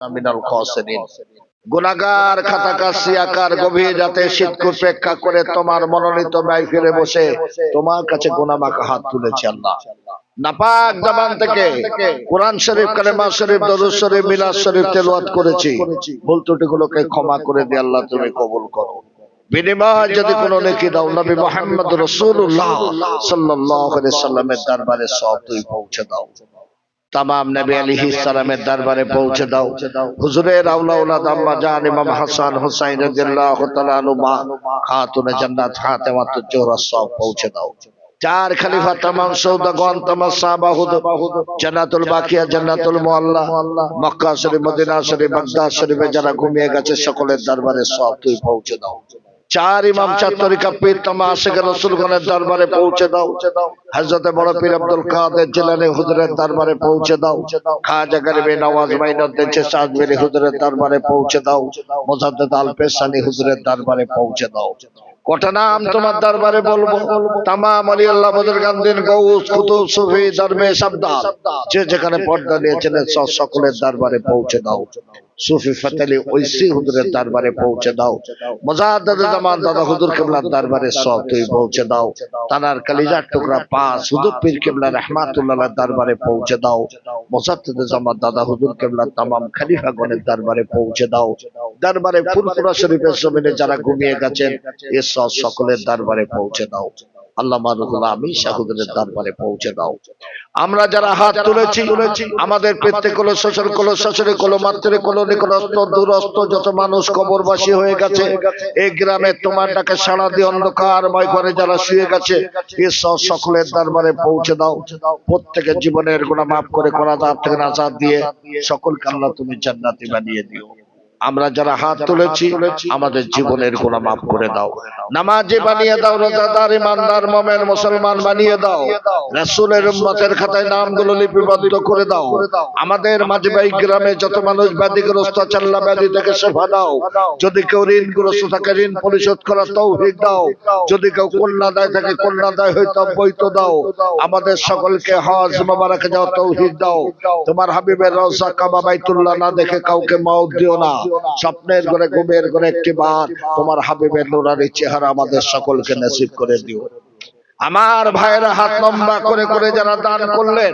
মিনাল খাসিরিন গুনাহগার খাতাকার সিয়াকার গভীর রাতে করে তোমার মনোনীত বসে তোমার কাছে হাত তুলেছে আল্লাহ। নাপাক থেকে কোরআন শরীফ, কালেমা শরীফ, দরুদ শরীফ, মিলাদ শরীফ তেলাওয়াত করেছি। ভুল ত্রুটিগুলোকে ক্ষমা করে দিয়ে আল্লাহ তুমি কবুল করো। বিনিময় যদি কোনো নেকি দাও, নবী মোহাম্মদ রসুল্লাহ আলাইহি সাল্লামের দরবারে সব তুই পৌঁছে দাও। তামাম নবী আলাইহিস সালামের দরবারে পৌঁছে দাও। হুজুরের আউলা আউলাদ আম্মা জান ইমাম হাসান হুসাইন রাদিয়াল্লাহু তাআলা আনুমা খাতুনে জান্নাত ফাতেমাত জোহরা সব পৌঁছে দাও। চার খলিফা তামাম সৌদাগণ তামাম সাহাবাহুদ জান্নাতুল বাকিয়া জান্নাতুল Mualla. Mecca Sharif Medina Sharif Baghdad শরীফে যারা ঘুমিয়ে গেছে সকলের দরবারে সব তুই পৌঁছে দাও। চার ইমাম চার তরিকা পীর তোমা আশেখ রসুলগণের দরবারে পৌঁছে দাও। হজরতে বড় পীর আব্দুল কাদের জেলানি হুজুরের দরবারে পৌঁছে দাও। খাজা গরিবে নওয়াজ মাইনুদ্দিন চাঁদবেরি হুজুরের দরবারে পৌঁছে দাও। মোজাদ্দেদ আল পেশানি হুজুরের দরবারে পৌঁছে দাও। কটা নাম তোমার দরবারে বলব? তামাম আলী আল্লাহ বদর গান্ধীর গৌস কুতুব সুফি দরবেশ আবদাল যে যেখানে পর্দা নিয়েছিলেন সব সকলের দরবারে পৌঁছে দাও। সুফি ফতেলি ঐসি হুজুরের দরবারে পৌঁছে দাও। মজাদ্দাদ জামান দাদা হুজুর কেবলার দরবারে সব তুই পৌঁছে দাও। তানার কালিজার টুকরা পাঁচ হুজুর পীর কেবলা রহমাতুল্লাহ দরবারে পৌঁছে দাও। মোসাদ্দেদ জামান দাদা হুজুর কেবলা তামাম খলিফাগণের দরবারে পৌঁছে দাও। দরবারে ফুরফুরা শরীফের জমিনে যারা ঘুমিয়ে গেছেন এ সব সকলের দরবারে পৌঁছে দাও। আল্লাহ মারুল আমি শাহুদের দরবারে পৌঁছে দাও। আমরা যারা হাত তুলেছি আমাদের প্রত্যেক কলো শ্বশুর কলো শ্বশুরে কলো মাত্রে কলো নিকটস্থ দূরস্থ যত মানুষ কবরবাসী হয়ে গেছে এই গ্রামে তোমার ডাকে সাড়া দিয়ে অন্ধকারময় ঘরে যারা শুয়ে গেছে ঈশ্বর সকলের দরবারে পৌঁছে দাও। প্রত্যেকের জীবনের গুণা মাফ করে করা তার থেকে নাজাদ দিয়ে সকলকে আল্লাহ তুমি জান্নাতি বানিয়ে দিও আমরা যারা হাত তুলেছি আমাদের জীবনের গুণা মাফ করে দাও। নামাজে বানিয়ে দাও রোজাদার ইমানদার মমের মুসলমান বানিয়ে দাও। রাসূলের উম্মতের খাতায় নামগুলো লিপিবদ্ধ করে দাও। আমাদের মাঝে বাই গ্রামে যত মানুষ ব্যাধিগ্রস্ত চাল্লা ব্যাধি থেকে সেবা দাও। যদি কেউ ঋণগ্রস্ত থাকে ঋণ পরিশোধ করার তৌফিক দাও। যদি কেউ কন্যা দায় থাকে কন্যা দায় হয়তো বৈত দাও। আমাদের সকলকে হজ মোবারকে যাও তৌফিক দাও। তোমার হাবিবের রওজা কাবা বাইতুল্লাহ না দেখে কাউকে মাউত দিও না স্বপ্নের ঘরে, ঘুমের ঘরে একটি বার তোমার হাবিবের নোরারি চেহারা আমাদের সকলকে নসিব করে দিও। আমার ভাইয়েরা হাত লম্বা করে করে যারা দান করলেন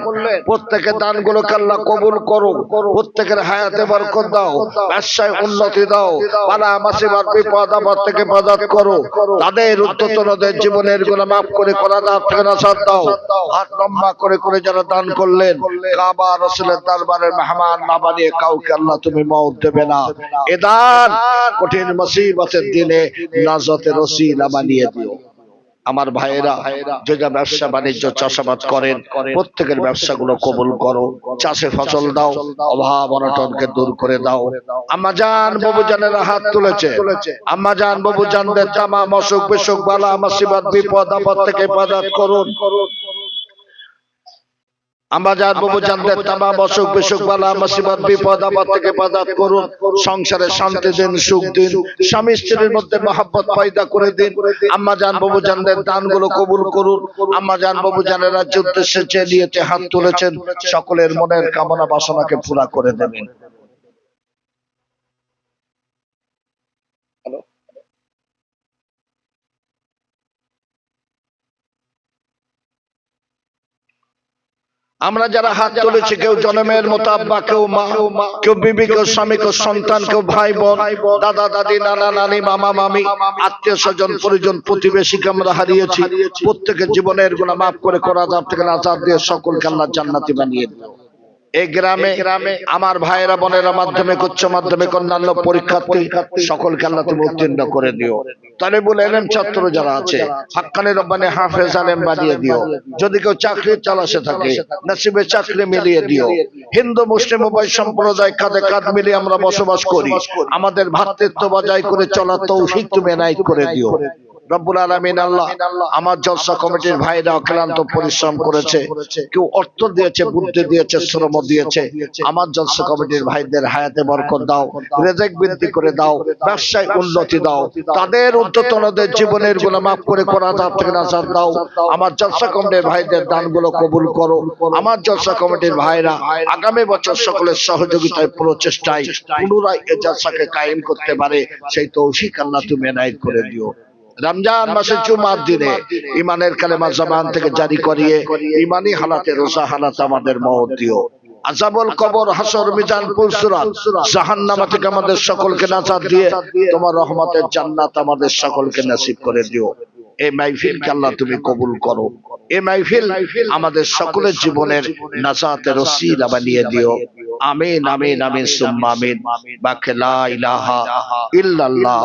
প্রত্যেকের দানগুলোকে আল্লাহ কবুল করো প্রত্যেকের হায়াতে বরকত দাও, ব্যবসায় উন্নতি দাও, পালা মাসিবার বিপদ আপদ থেকে বাজাত করো, তাদের উত্ততনদের জীবনেরগুলো মাফ করে করা দাও নাসাদ দাও, হাত লম্বা করে করে যারা দান করলেন, কাবা রসুলের দরবারের মেহমান না বানিয়ে কাউকে আল্লাহ তুমি মত দেবে না। এ দান কঠিন মুসিবতের দিনে নাজতের রসিলা বানিয়ে দিও। আমার ভাইয়েরা যে ব্যবসা বাণিজ্য, চাষাবাদ করেন, প্রত্যেকের ব্যবসাগুলো কবুল করো। চাষে ফসল দাও, অভাব অনটনকে দূর করে দাও। আমাজান জান বাবু জানের হাত তুলেছে। আমাজান জান বাবু জানদের তামা অসুখ বিসুখ বালা, মাসিবাদ, বিপদ, আপদ থেকে হেফাজত করুন। আমাজার বাবু জানতেন তামাম অসুখ বিসুখ বালা মুসিবত বিপদ আপদ থেকে হেফাজত করুন। সংসারে শান্তি দিন সুখ দিন স্বামী স্ত্রীর মধ্যে মহাব্বত পয়দা করে দিন। আম্মা জান বাবু জানদের দানগুলো কবুল করুন। আম্মা জান বাবু জানেরা যে উদ্দেশ্যে চেয়ে নিয়েছে হাত তুলেছেন। সকলের মনের কামনা বাসনাকে পুরা করে দেবেন। আমরা যারা হাত তুলেছি, কেউ জন্মের মতো আব্বা কেউ মা, কেউ বিবি, কেউ স্বামী, কেউ সন্তান, কেউ ভাই বোন, দাদা, দাদি, নানা, নানি, মামা, মামি, আত্মীয় স্বজন, পরিজন, প্রতিবেশীকে আমরা হারিয়েছি। প্রত্যেকের জীবনের গুণা মাফ করে করা থেকে আজাদ দিয়ে সকলকে আল্লাহ জান্নাতি বানিয়ে দিও গ্রামে গ্রামে আমার ভাইয়েরা উচ্চ মাধ্যমিক, অন্যান্য পরীক্ষার্থী সকলকে আল্লাহ তুমি উত্তীর্ণ করে দিও। এলেম ছাত্র যারা আছে, হাক্কানি রব্বানি হাফেজ আলেম বানিয়ে দিও। যদি কেউ চাকরির চালাসে থাকে, নসিবে চাকরি মিলিয়ে দিও। হিন্দু, মুসলিম উভয় সম্প্রদায় কাঁধে কাঁধ মিলিয়ে আমরা বসবাস করি। আমাদের ভাতৃত্ব বজায় করে চলা তৌফিক তুমি এনায়ত করে দিও। রব্বুল আলমিন আল্লাহ, আমার জলসা কমিটির ভাইরা অক্লান্ত পরিশ্রম করেছে, কেউ অর্থ দিয়েছে, বুদ্ধি দিয়েছে, শ্রম দিয়েছে। আমার জলসা কমিটির ভাইদের হায়াতে বরকত দাও, রেজেক বৃদ্ধি করে দাও, ব্যবসায় উন্নতি দাও। তাদের উদ্যতনদের জীবনেরগুলো মাফ করে কোরআন থেকে নাজার দাও। আমার জলসা কমিটির ভাইদের দানগুলো কবুল করো। আমার জলসা কমিটির ভাইরা আগামী বছর সকলের সহযোগিতায় প্রচেষ্টায় পুনরায় এ জলসাকে কায়েম করতে পারে, সেই তৌফিক আল্লাহ তুমি এনায়েত করে দিও। রমজান মাসে জুমার দিনে ইমানের কালেমা জবান থেকে জারি করিয়ে ইমানি হালাতে রোজা হালাতে আমাদের মহৎ দিও। আজাবল কবর হাসর মিজান পুলসুরাত। জাহান্নামা থেকে আমাদের সকলকে নাজাত দিয়ে তোমার রহমতের জান্নাত আমাদের সকলকে নসিব করে দিও। এই মাইফিলকে আল্লাহ তুমি কবুল করো। এই মাইফিল আমাদের সকলের জীবনের নাজাতের ওসিলা বানিয়ে দিও। আমিন আমিন আমিন সুম্মা আমিন বাকে লা ইলাহা ইল্লাল্লাহ।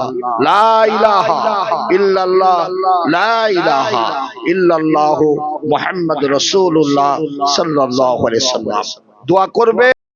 লা ইলাহা ইল্লাল্লাহ। লা ইলাহা ইল্লাল্লাহু মুহাম্মাদুর রাসূলুল্লাহ সাল্লাল্লাহু আলাইহি সাল্লাম। দোয়া করবে?